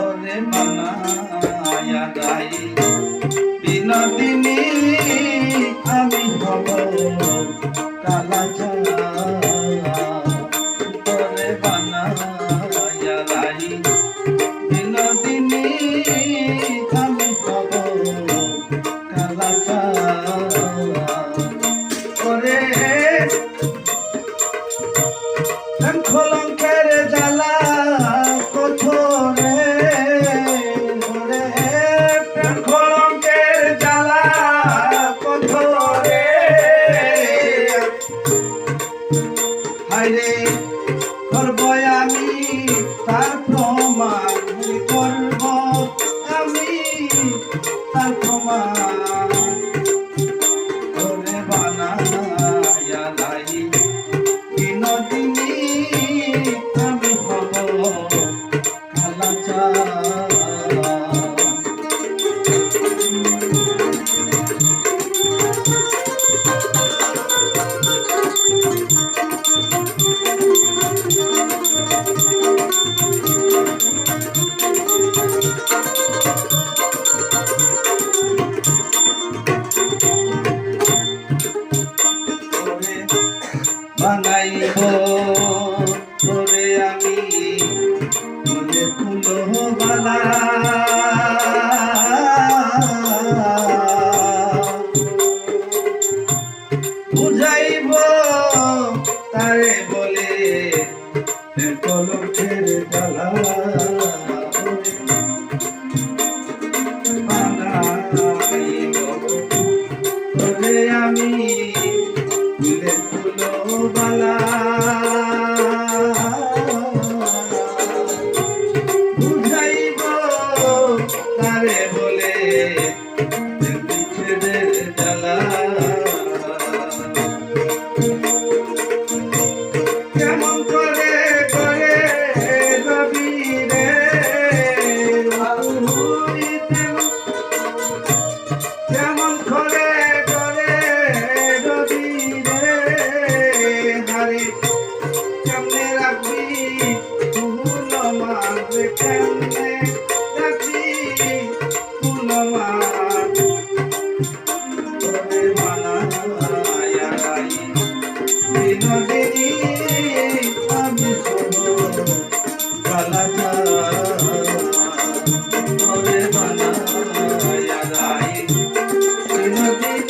ধরে মানায়া গাই। বিনোদিনী আমি হব কালা আর তোমার তোরে আমি ফুলো বালা। বালা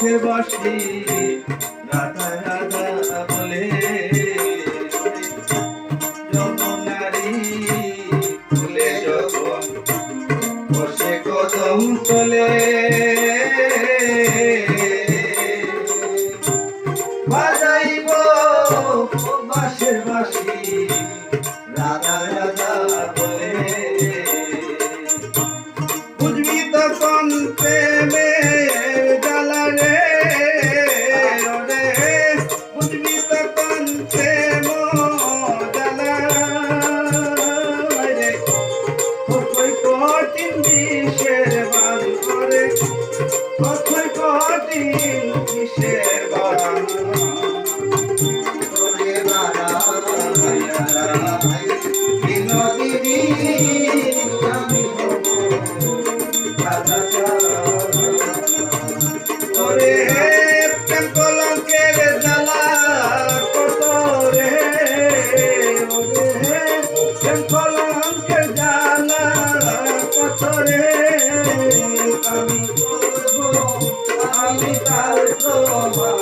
মুখে বসি, রাধা রাধা বলে। বসে চলে বাজাইব বাসের বাসি রাধা রাধা বলে। বুঝবি তখন I'm